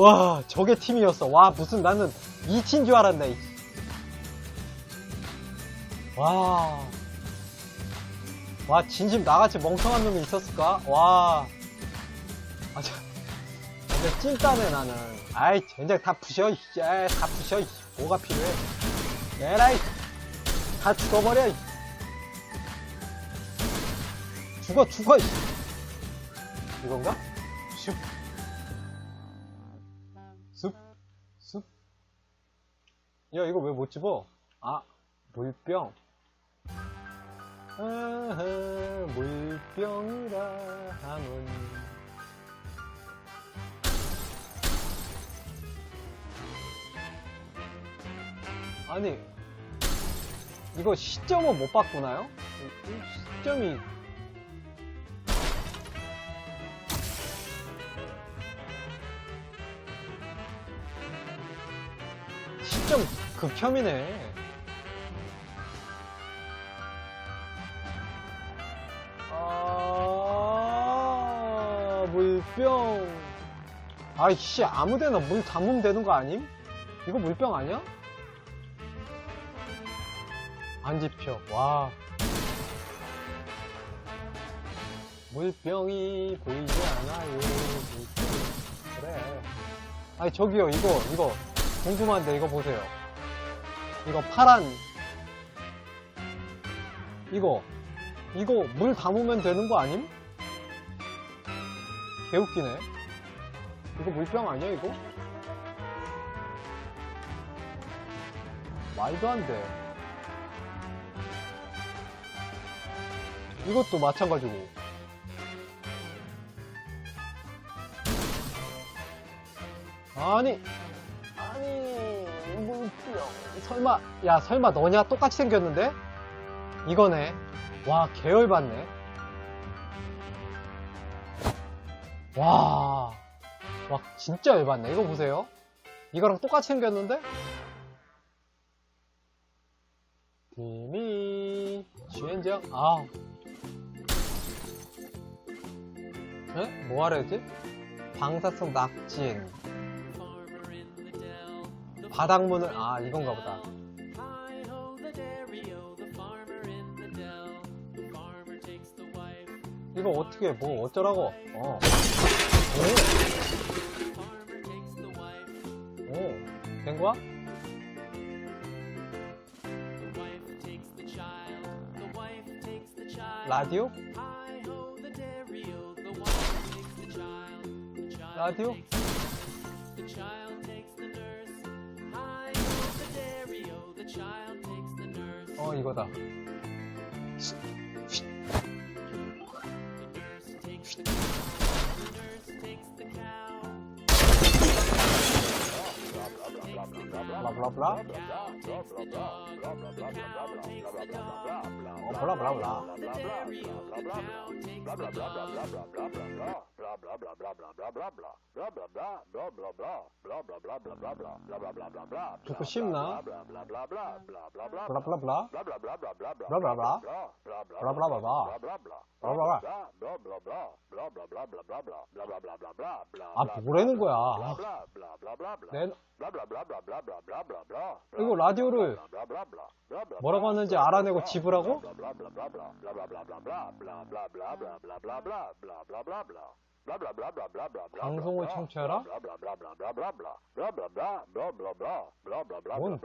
와 저게 팀이었어 와 무슨 나는 미친 줄 알았네 와, 와 진심 나같이 멍청한 놈이 있었을까? 와, 아, 저, 근데 찐따네 나는. 아이 젠장 다 부셔, 야, 다 부셔, 뭐가 필요해? 에라이, 다 죽어버려. 죽어 죽어. 이건가? 슉. 야 이거 왜 못 집어? 아 물병 아하 물병이라 하면 아니 이거 시점은 못 봤구나요? 시점이 좀 극혐이네. 아, 물병. 아이씨, 아무 데나 물 담으면 되는 거 아님? 이거 물병 아니야? 안 집혀. 와. 물병이 보이지 않아요. 물병. 그래. 아니, 저기요, 이거, 이거. 궁금한데 이거 보세요. 이거 파란 이거 이거 물 담으면 되는 거 아님? 개웃기네. 이거 물병 아니야 이거? 말도 안 돼. 이것도 마찬가지고. 아니. 설마 야 설마 너냐? 똑같이 생겼는데? 이거네. 와 계열 봤네. 와, 와 진짜 열받네. 이거 보세요. 이거랑 똑같이 생겼는데? 디미 주연장 아우 뭐하려지? 방사성 낙진 바닥문을 아 이건가 보다 이거 어떻게 해? 뭐 어쩌라고 어. 오. 오. 된 거야? 라디오? 라디오? 어 이거다. 블라블라 어 블라블라블라 조금 쉽나? 블라블라블라 블라블라블라 블라블라블라 블라블라블라 아 뭐라는 거야 네. 이거 라디오를 뭐라고 하는지 알아내고 지불하고? 방송을 청취하라? 뭔?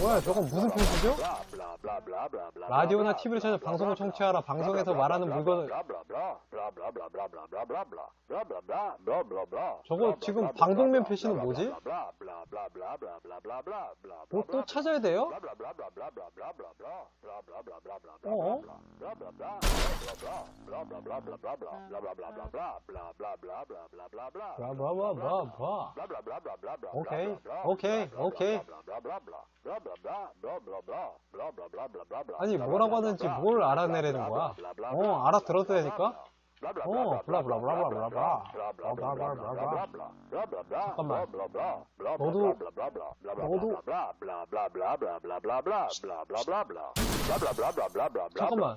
뭐야 저건 무슨 표시죠? 라디오나 TV를 찾아 방송을 청취하라 방송에서 말하는 물건을 저거 지금 방독면 표시는 뭐지? 뭐 또 찾아야 돼요? 어? 브라브라브라브라. 오케이, 오케이, 오케이. 아니, 뭐라고 하는지 뭘 알아내려는 거야? 어, 알아들어도 되니까? 어, 블라, 블라, 블라, 블라, 블라, 블라. 블라, 블라, 블라, 블라, 블라. 잠깐만. 너도, 너도. 잠깐만.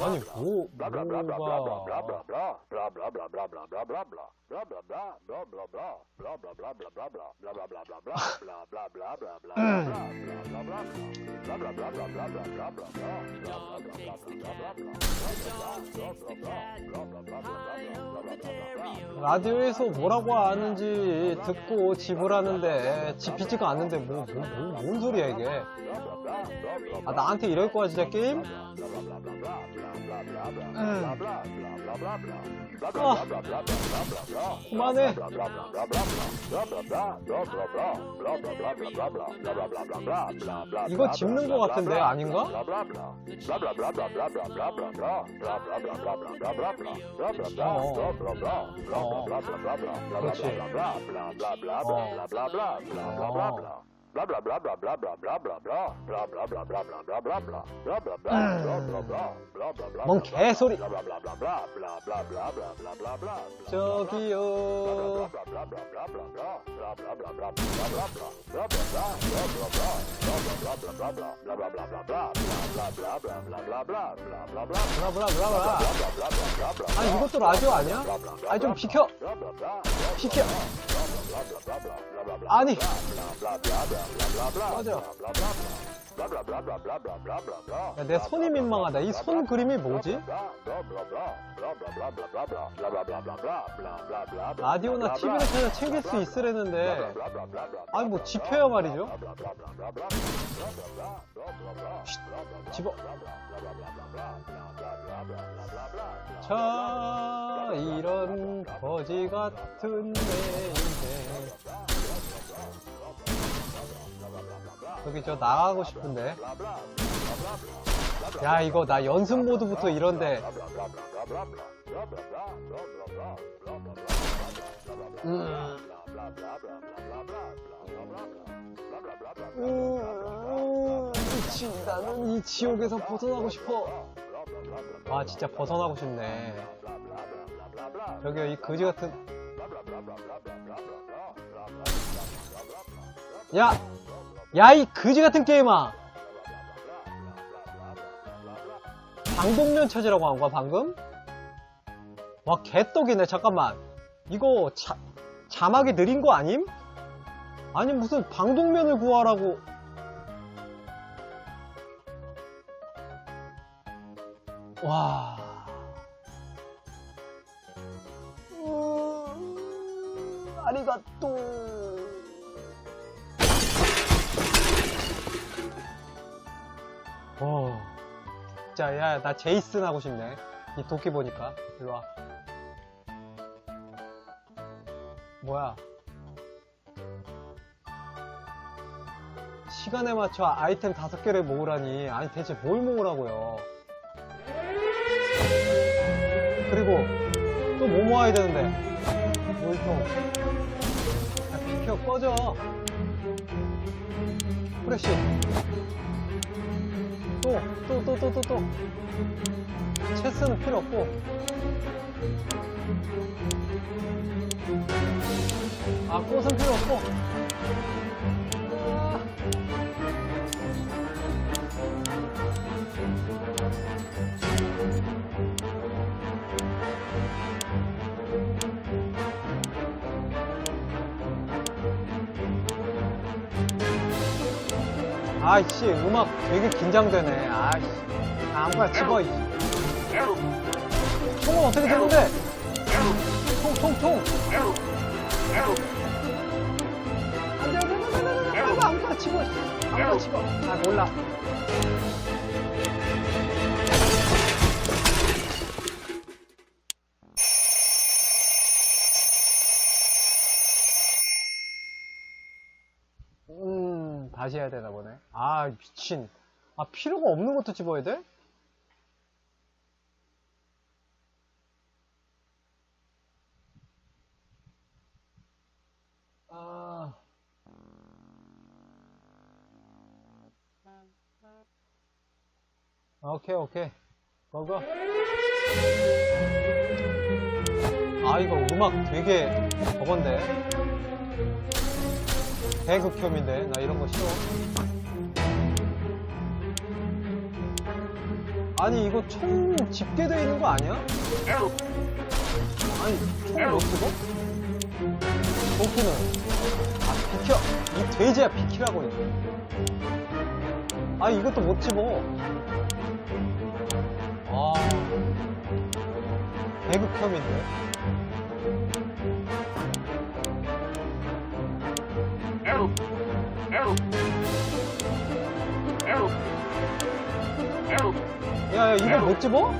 아니, 뭐. 라디오에서 뭐라고 하는지 듣고 지불하는데 지피지가 않는데 뭐, 뭐, 뭐, 뭔 소리야 이게 아 나한테 이럴 거야 진짜 게임? 음. 아, 그만해 이거 짚는 거 같은데 아닌가? 뭔 개소리 저기요 블라블라블라블라 아니 이것도 라디오 아니야? 아니 좀 비켜 비켜 아니 맞아. 야, 내 손이 민망하다. 이 손 그림이 뭐지? 라디오나 TV를 그냥 챙길 수 있으려는데. 아니 뭐 지펴야 말이죠. 집어. 자 이런 거지 같은 내 인생 여기 저 나가고 싶은데. 야 이거 나 연습 모드부터 이런데. 음. 음, 미친 나는 이 지옥에서 벗어나고 싶어. 아 진짜 벗어나고 싶네. 저기요 이 거지 같은 야! 야이 거지 같은 게임아 방독면 찾으라고 한 거야 방금? 와 개떡이네 잠깐만 이거 자, 자막이 느린 거 아님? 아니 무슨 방독면을 구하라고 와 음, 아리가또 어. 진짜 야 나 제이슨 하고 싶네. 이 도끼 보니까. 일로와. 뭐야? 시간에 맞춰 아이템 다섯 개를 모으라니. 아니 대체 뭘 모으라고요? 그리고 또 뭐 모아야 되는데? 물통 야 비켜 꺼져 프레쉬. 또 또 또 또 또또. 체스는 필요 없고. 아 꽃은 필요 없고 아이씨 음악 되게 긴장되네 아이씨 아, 아무거나 집어 이. 총은 어떻게 되는데 총총 총 안돼 안돼 안돼 안돼 아무거나 집어 아무거나 집어 아 몰라 다시 해야 되나 보네. 아 미친. 아 필요가 없는 것도 집어야 돼? 아... 오케이 오케이. 고고 아 이거 음악 되게 저건데 대극혐인데. 나 이런 거 싫어. 아니, 이거 총 집계되어 있는 거 아니야? 아니, 총을 못 쓰고? 도끼는. 아, 비켜. 이 돼지야, 비키라고. 아, 이것도 못 집어. 아. 대극혐인데. 야, 야, 이거 못 집어?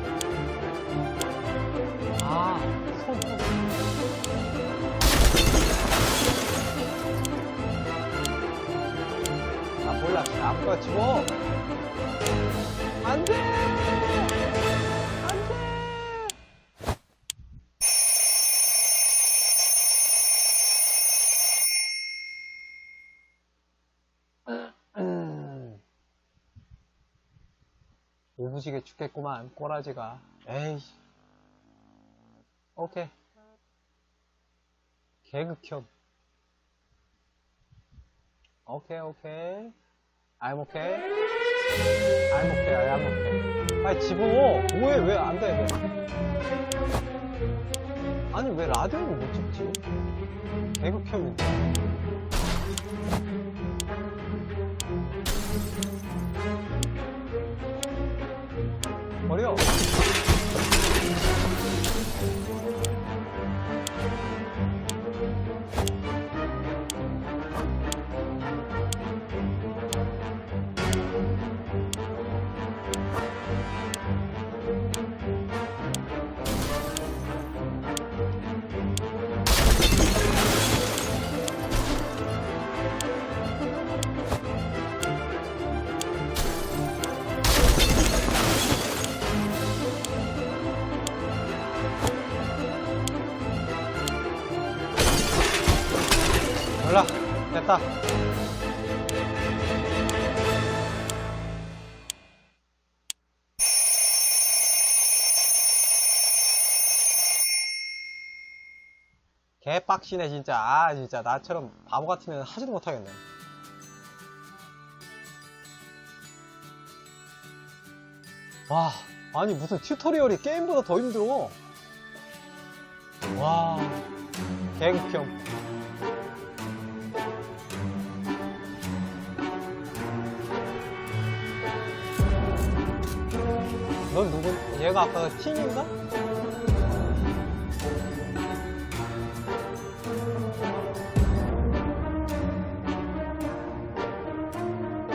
아, 손, 손. 아, 몰라. 아무거나 집어. 안 돼! 오부지게 죽겠구만, 꼬라지가. 에이. 오케이. 개극혐. 오케이, 오케이. I'm okay. I'm okay, I'm okay. 빨리 집어. 뭐해, 왜 안 돼, 왜. 아니, 왜 라디오를 못 찍지? 개극혐인데. 됐다. 개빡치네 진짜. 아 진짜. 나처럼 바보 애는 하지도 못하겠네. 와 아니 무슨 튜토리얼이 게임보다 더 힘들어. 와 개극혐 넌 누구 얘가 아까 팀인가?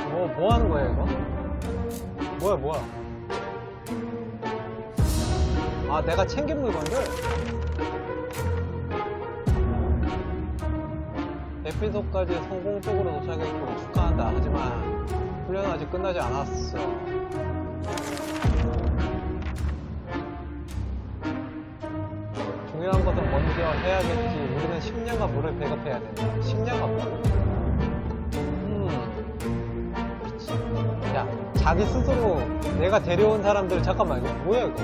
뭐, 뭐 하는 거야, 이거? 뭐야, 뭐야? 아, 내가 챙긴 물건들? 에피소드까지 성공적으로 도착했고 축하한다. 하지만, 훈련은 아직 끝나지 않았어. 중요한 것은 먼저 해야겠지. 우리는 식량과 물을 배급해야 된다. 식량과 물? 음. 미치. 야, 자기 스스로 내가 데려온 사람들 잠깐만 이거 뭐야 이거?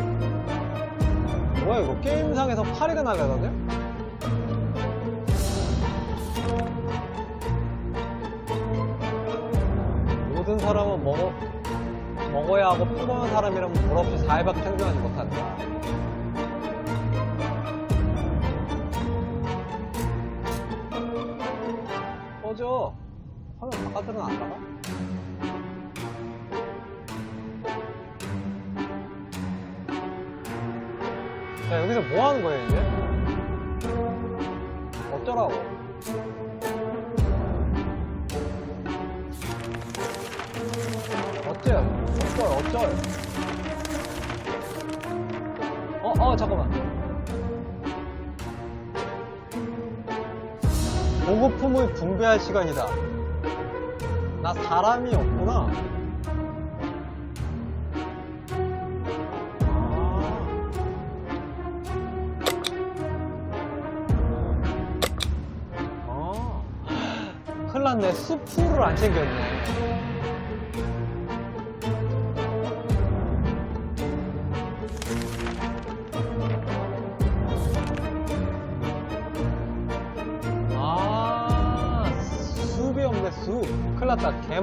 뭐야 이거? 게임상에서 파리가 날라가네? 모든 사람은 먹어 먹어야 하고 평범한 사람이라면 물 없이 4일밖에 생존하지 못한다. 꺼져. 화면 바깥으로는 안 나가? 자, 여기서 뭐 하는 거예요, 이제? 어쩌라고? 어째요? 어쩔, 어쩔? 어, 어, 잠깐만. 보급품을 분배할 시간이다. 나 사람이 없구나. 아. 아. 났네. 수프를 안 챙겼네.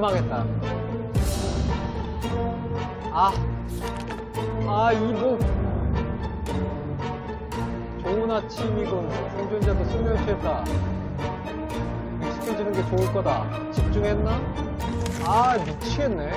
망했다. 아, 아, 이거. 좋은 아침이군. 생존자도 숙면 취했다. 익숙해지는 게 좋을 거다. 집중했나? 아, 미치겠네.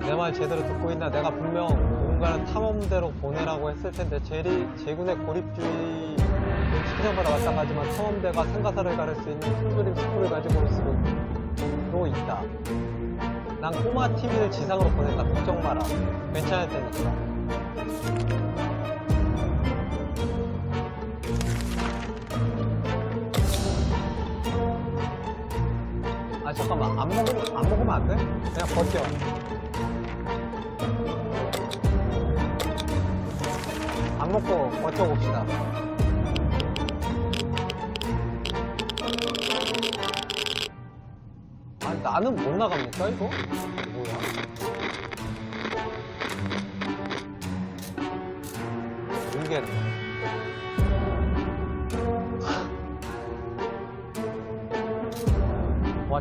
내 말 제대로 듣고 있나? 내가 분명 누군가는 탐험대로 보내라고 했을 텐데 제리, 제군의 고립주의 시장마다 마찬가지만 탐험대가 생가사를 가를 수 있는 큰 그림 스프를 가지고 있으로 있다. 난 꼬마 TV를 지상으로 보냈다. 걱정 마라. 괜찮을 테니까. 안 먹으면 안 먹으면 안 돼? 그냥 버텨. 안 먹고 버텨 봅시다. 아니 나는 못 나갑니까 이거? 뭐야? 모르겠네.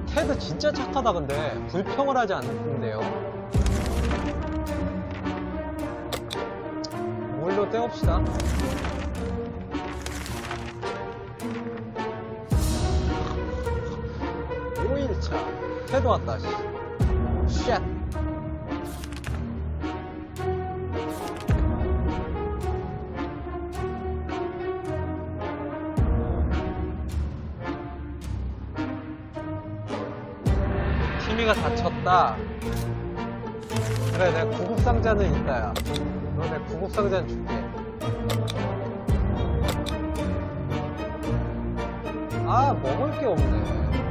테드 진짜 착하다 근데 불평을 하지 않는데요. 물로 떼옵시다. 오일차 테드 왔다 씨. 쉣. 다쳤다. 그래, 내가 구급 상자는 있다, 야. 너내 구급 상자는 줄게. 아, 먹을 게 없네.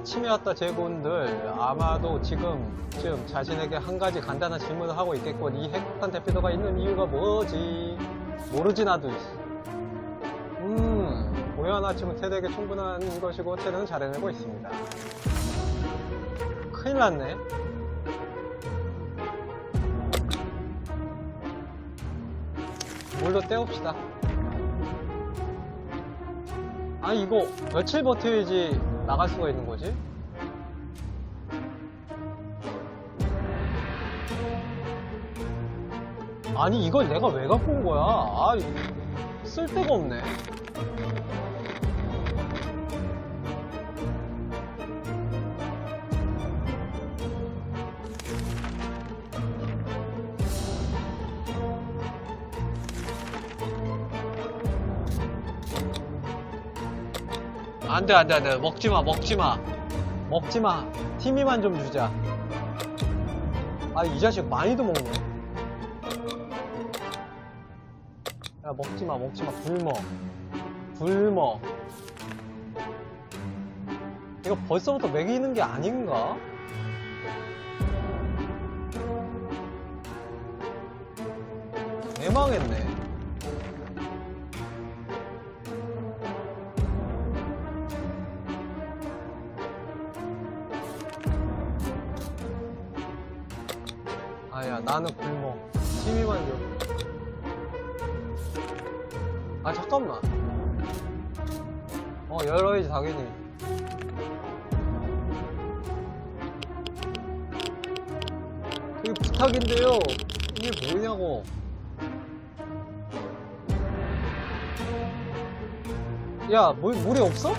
아침에 왔다 제군들. 아마도 지금쯤 자신에게 한 가지 간단한 질문을 하고 있겠군. 이 핵폭탄 대피도가 있는 이유가 뭐지? 모르지 나도 음 고요한 아침은 테드에게 충분한 것이고 테드는 잘 해내고 있습니다. 큰일 났네. 물로 떼웁시다. 아니 이거 며칠 버텨야지 나갈 수가 있는 거지? 아니 이걸 내가 왜 갖고 온 거야? 아 쓸데가 없네. 안 돼, 안 돼, 안 돼. 먹지 마, 먹지 마. 먹지 마. 티미만 좀 주자. 아, 이 자식 많이도 먹네. 야, 먹지 마, 먹지 마. 굶어. 굶어. 이거 벌써부터 먹이는 게 아닌가? 대망했네. 잠깐만. 어 열어야지 당연히. 그게 부탁인데요. 이게 뭐냐고. 야, 물, 물이 없어?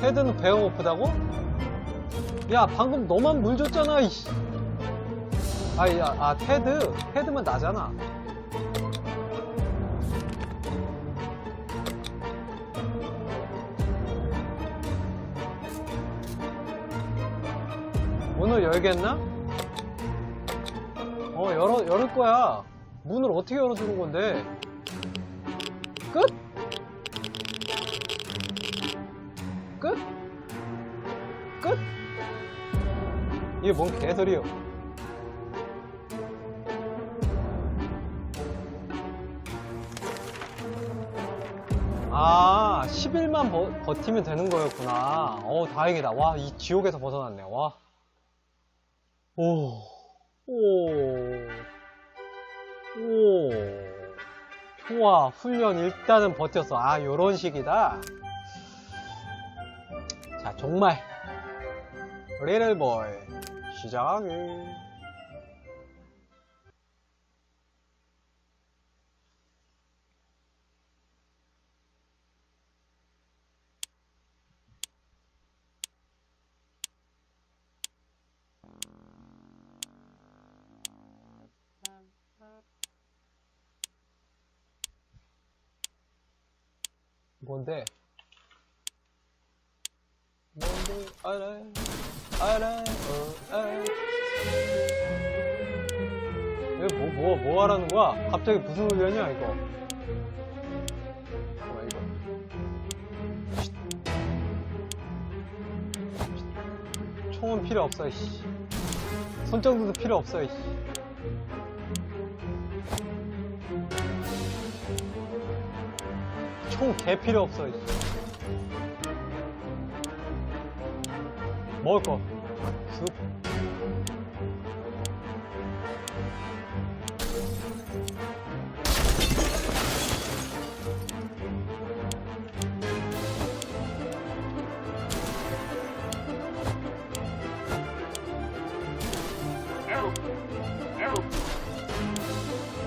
헤드는 배가 고프다고? 야, 방금 너만 물 줬잖아, 이씨. 아, 야, 아, 테드. 테드만 나잖아. 문을 열겠나? 어, 열어, 열을 거야. 문을 어떻게 열어주는 건데? 끝? 끝? 끝? 이게 뭔 개소리요? 아, 10일만 버, 티면 되는 거였구나. 어, 다행이다. 와, 이 지옥에서 벗어났네. 와. 오, 오, 오. 좋아. 훈련 일단은 버텼어. 아, 요런 식이다. 자, 정말. 리틀보이. 시작하기. 뭔데? 뭔데? 알아, 알아, 어, 알아. 왜, 뭐, 뭐, 뭐 하라는 거야? 갑자기 무슨 훈련이야, 이거? 잠깐만, 이거. 총은 필요 없어, 이씨. 손정도도 필요 없어, 이씨. 총 개 필요 없어. 이씨. 먹을 거. 숲.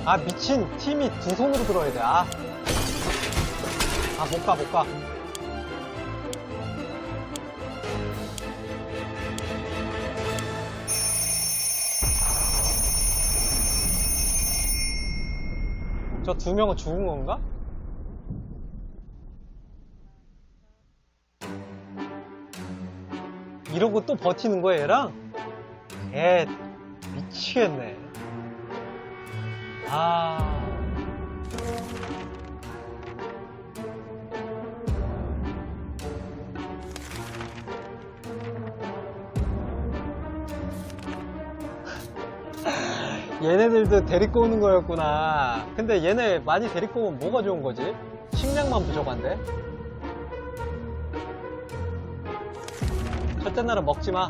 아 미친 팀이 두 손으로 들어야 돼. 아. 아, 못 가, 못 가. 두 명은 죽은 건가? 이러고 또 버티는 거야, 얘랑? 애, 미치겠네. 아. 얘네들도 데리고 오는 거였구나. 근데 얘네 많이 데리고 오면 뭐가 좋은 거지? 식량만 부족한데? 첫째 날은 먹지 마.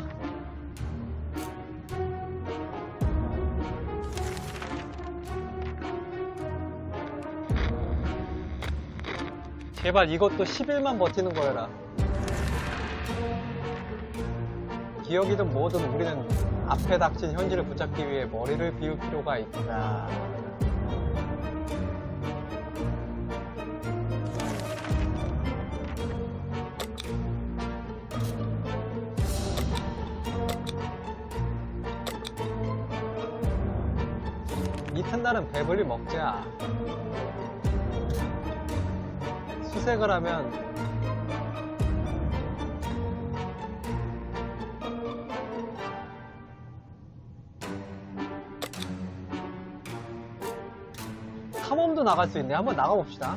제발 이것도 10일만 버티는 거여라. 기억이든 뭐든 우리는 앞에 닥친 현실을 붙잡기 위해 머리를 비울 필요가 있다. 이튿날은 배불리 먹자. 수색을 하면 나갈 수 있네. 한번 나가봅시다.